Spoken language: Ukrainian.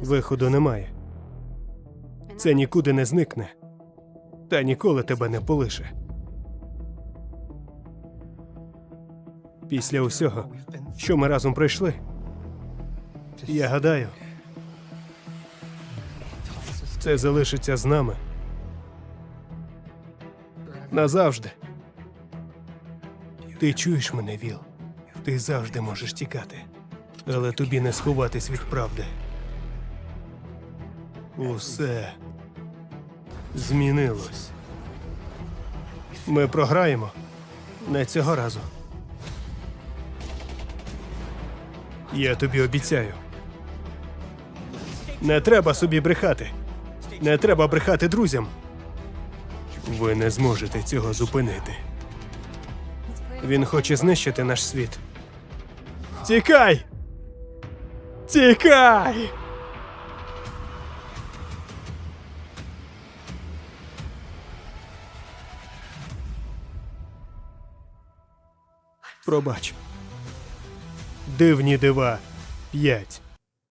Виходу немає. Це нікуди не зникне. Та ніколи тебе не полише. Після усього, що ми разом пройшли, я гадаю, це залишиться з нами. Назавжди. Ти чуєш мене, Віл? Ти завжди можеш тікати. Але тобі не сховатись від правди. Усе змінилось. Ми програємо не цього разу. Я тобі обіцяю. Не треба собі брехати. Не треба брехати друзям. Ви не зможете цього зупинити. Він хоче знищити наш світ. Тікай! Тікай! Пробач. Дивні дива. П'ять.